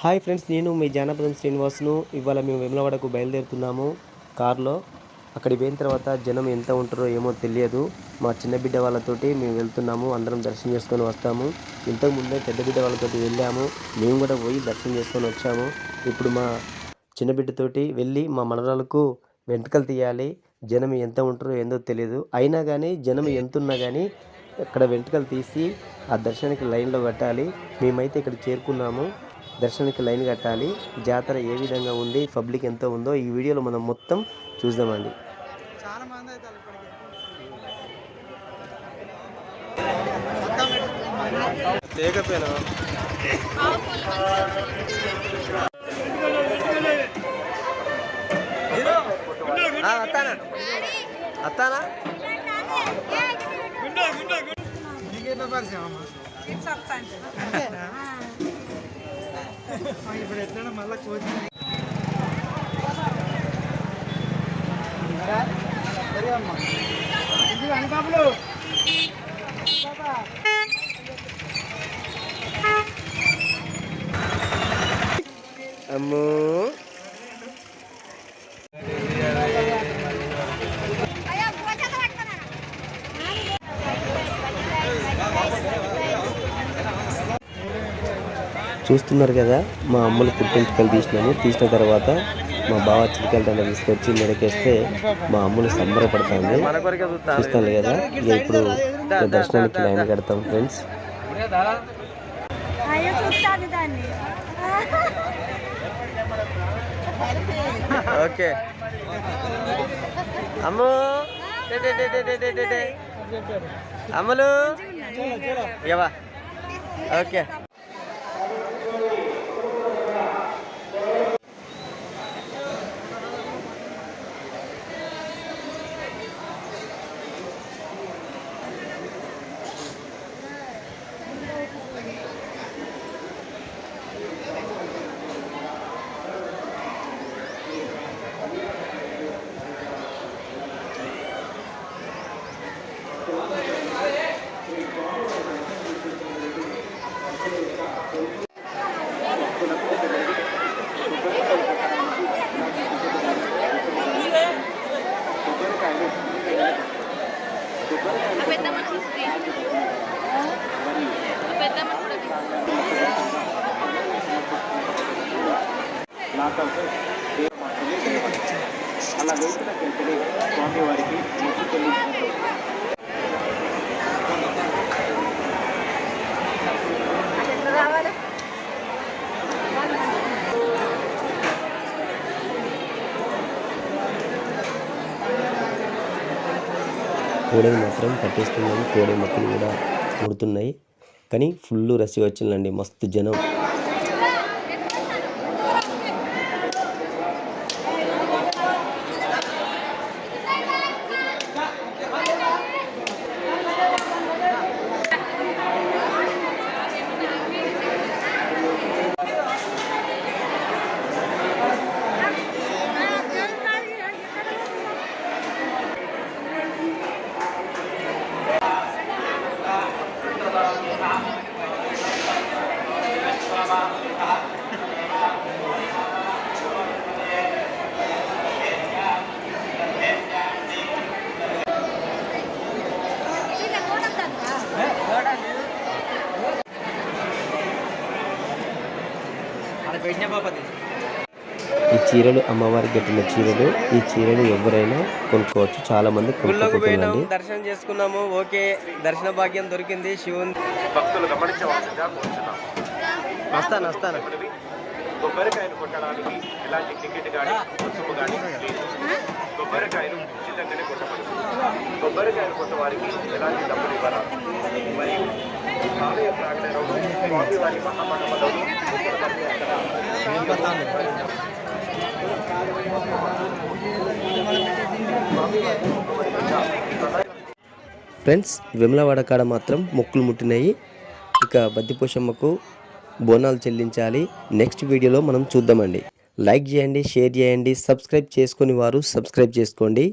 Hi friends నేను మీ జానపదం శ్రీనివాసును. ఇవాళ మేము వెమ్లవాడకు బయలుదేరుతున్నాము కార్లో. అక్కడికి పోయిన తర్వాత జనం ఎంత ఉంటారో ఏమో తెలియదు. మా చిన్న బిడ్డ వాళ్ళతోటి మేము వెళ్తున్నాము అందరం దర్శనం చేసుకొని వస్తాము. ఇంతకు ముందే పెద్ద బిడ్డ వాళ్ళతోటి వెళ్ళాము మేము కూడా పోయి దర్శనం చేసుకొని వచ్చాము. ఇప్పుడు మా చిన్న బిడ్డతోటి వెళ్ళి మా మనరాలకు వెంట్రుకలు తీయాలి. జనం ఎంత ఉంటారో ఏందో తెలియదు. అయినా కానీ జనం ఎంత ఉన్నా కానీ అక్కడ వెంట్రుకలు తీసి ఆ దర్శనానికి లైన్లో కట్టాలి. మేమైతే ఇక్కడ చేరుకున్నాము. దర్శనానికి లైన్ కట్టాలి. జాతర ఏ విధంగా ఉంది పబ్లిక్ ఎంత ఉందో ఈ వీడియోలో మనం మొత్తం చూద్దామండి. అత్తానా? పరిచయం అమ్మా ఇప్పుడు ఎట్లా మళ్ళీ కోచింగ్ సరే అమ్మా ఇది అనకాపులు అమ్మో. చూస్తున్నారు కదా మా అమ్మలు పుట్టింటికలు తీసినాము. తీసిన తర్వాత మా బావ చిలికల దండ తీసుకొచ్చి మెడకేస్తే మా అమ్మలు సంబరపడుతుంది. చూస్తాను కదా ఇక ఇప్పుడు దర్శనానికి లైన్ కడతాం ఫ్రెండ్స్. ఓకే. అమ్మో. అమ్మలు. ఓకే. పెద్దమ్మ చూస్తే పెద్దమ్మ కూడా అలా వేసిన వెంటనే స్వామివారికి మొక్కు చెల్లించినట్టు కోడిని మాత్రం పట్టేస్తుందని కోడి మొక్కలు కూడా ముడుతున్నాయి. కానీ ఫుల్ రష్ వచ్చిందండి. మస్తు జనం. ఈ చీరలు అమ్మవారికి కట్టిన చీరలు ఈ చీరలు ఎవరైనా కొనుక్కోవచ్చు చాలా మంది కొనుక్కోపోతుందండి దర్శనం చేసుకున్నాము ఓకే దర్శన భాగ్యం దొరికింది శివుని. భక్తులు వస్తాను వస్తాను. కొబ్బరికాయను కొట్టడానికి ఎలాంటి టికెట్ కానీ రుసుము కానీ లేదు. కొబ్బరికాయను ఉచితంగానే కొట్టబడుతుంది. కొబ్బరికాయను కొట్ట వారికి ఎలాంటి డబ్బులు ఇవ్వరా మరియు ఆలయ ప్రాంగణంలో స్వామివారి మహామండపంలో ఫ్రెండ్స్ విమలవాడ కాడ మాత్రం మొక్కులు ముట్టినాయి. ఇక బద్దిపోషమ్మకు బోనాలు చెల్లించాలి. నెక్స్ట్ వీడియోలో మనం చూద్దామండి. లైక్ చేయండి షేర్ చేయండి సబ్స్క్రైబ్ చేసుకొని వారు సబ్స్క్రైబ్ చేసుకోండి.